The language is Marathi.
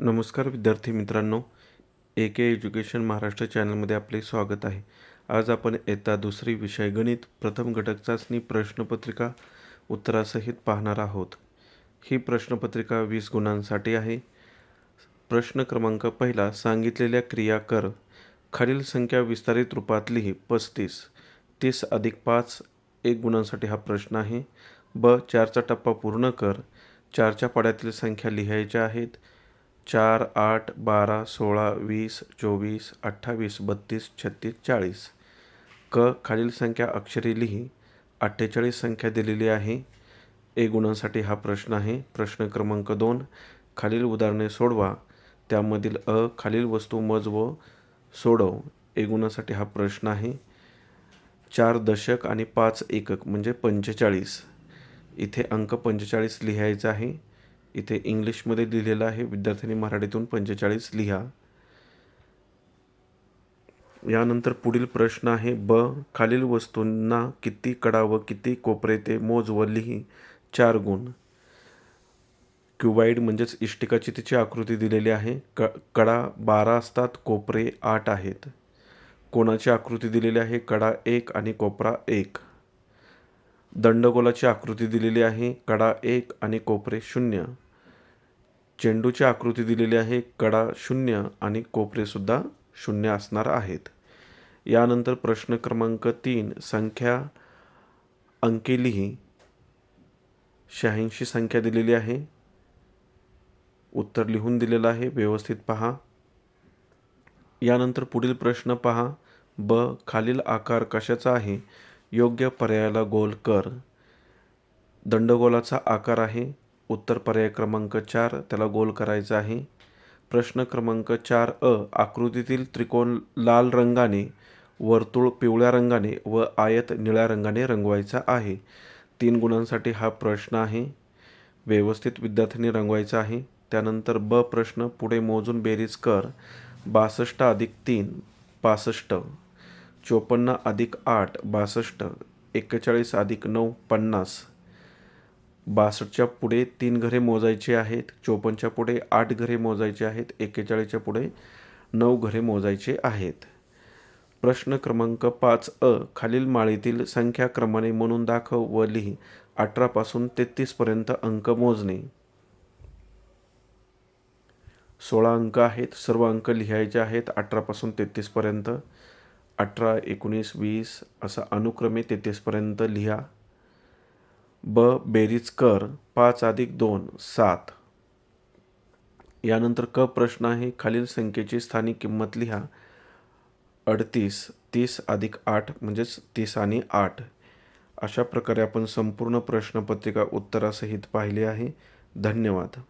नमस्कार विद्यार्थी मित्रांनो ए के एज्युकेशन महाराष्ट्र चॅनलमध्ये आपले स्वागत आहे. आज आपण येता दुसरी विषय गणित प्रथम घटक चाचणी प्रश्नपत्रिका उत्तरासहित पाहणार आहोत. ही प्रश्नपत्रिका वीस गुणांसाठी आहे. प्रश्न क्रमांक पहिला सांगितलेल्या क्रिया कर. खालील संख्या विस्तारित रूपात लिही. पस्तीस. तीस अधिक पाच एक गुणांसाठी हा प्रश्न आहे. ब चारचा टप्पा पूर्ण कर. चारच्या पाड्यातील संख्या लिहायच्या आहेत. चार आठ बारा सोळा वीस चोवीस अठ्ठावीस बत्तीस छत्तीस चाळीस. क खालील संख्या अक्षरी लिही. अठ्ठेचाळीस संख्या दिलेली आहे. ए गुणांसाठी हा प्रश्न आहे. प्रश्न क्रमांक दोन. खालील उदाहरणे सोडवा. त्यामधील अ खालील वस्तू मज व सोडव. ए गुणांसाठी हा प्रश्न आहे. चार दशक आणि पाच एकक म्हणजे पंचेचाळीस. इथे अंक पंचेचाळीस लिहायचा आहे. इथे इंग्लिशमध्ये लिहिलेलं आहे. विद्यार्थ्यांनी मराठीतून पंचेचाळीस लिहा. यानंतर पुढील प्रश्न आहे. ब. खालील वस्तूंना किती कडा व किती कोपरे ते मोज व लिही. चार गुण. क्युबाईड म्हणजेच इष्टिकाची तिची आकृती दिलेली आहे. क कडा बारा असतात कोपरे आठ आहेत. कोणाची आकृती दिलेली आहे? कडा एक आणि कोपरा एक. दंडगोलाची आकृती दिलेली आहे कडा एक आणि कोपरे शून्य. चेंडूची आकृती दिलेली आहे कडा शून्य आणि कोपरेसुद्धा शून्य असणार आहेत. यानंतर प्रश्न क्रमांक तीन संख्या अंकी लिही शहाऐंशी संख्या दिलेली आहे. उत्तर लिहून दिलेलं आहे व्यवस्थित पहा. यानंतर पुढील प्रश्न पहा ब खालील आकार कशाचा आहे? योग्य पर्यायाला गोल कर. दंडगोलाचा आकार आहे. उत्तर पर्याय क्रमांक चार त्याला गोल करायचा आहे. प्रश्न क्रमांक चार अ आकृतीतील त्रिकोण लाल रंगाने वर्तुळ पिवळ्या रंगाने व आयत निळ्या रंगाने रंगवायचा आहे. तीन गुणांसाठी हा प्रश्न आहे. व्यवस्थित विद्यार्थ्यांनी रंगवायचा आहे. त्यानंतर ब प्रश्न पुढे मोजून बेरीज कर. बासष्ट अधिक तीन पासष्ट चोपन्न अधिक आठ बासष्ट एक्केचाळीस अधिक नऊ पन्नास. बासष्टच्या पुढे तीन घरे मोजायची आहेत चोपन्नच्या पुढे आठ घरे मोजायचे आहेत एक्केचाळीसच्या पुढे नऊ घरे मोजायचे आहेत. प्रश्न क्रमांक पाच अ खालील माळीतील संख्या क्रमाने म्हणून दाखव व लिही. अठरापासून तेहतीसपर्यंत अंक मोजणे. सोळा अंक आहेत सर्व अंक लिहायचे आहेत अठरापासून तेहतीसपर्यंत अठरा एकोणीस वीस असा अनुक्रमे तेहतीसपर्यंत लिहा. ब. बेरीज कर पाच अधिक दोन सात. यानंतर क प्रश्न आहे खालील संख्येची स्थानिक किंमत लिहा. अडतीस तीस अधिक आठ म्हणजेच तीस आणि आठ. अशा प्रकारे आपण संपूर्ण प्रश्नपत्रिका उत्तरासहित पाहिले आहे. धन्यवाद.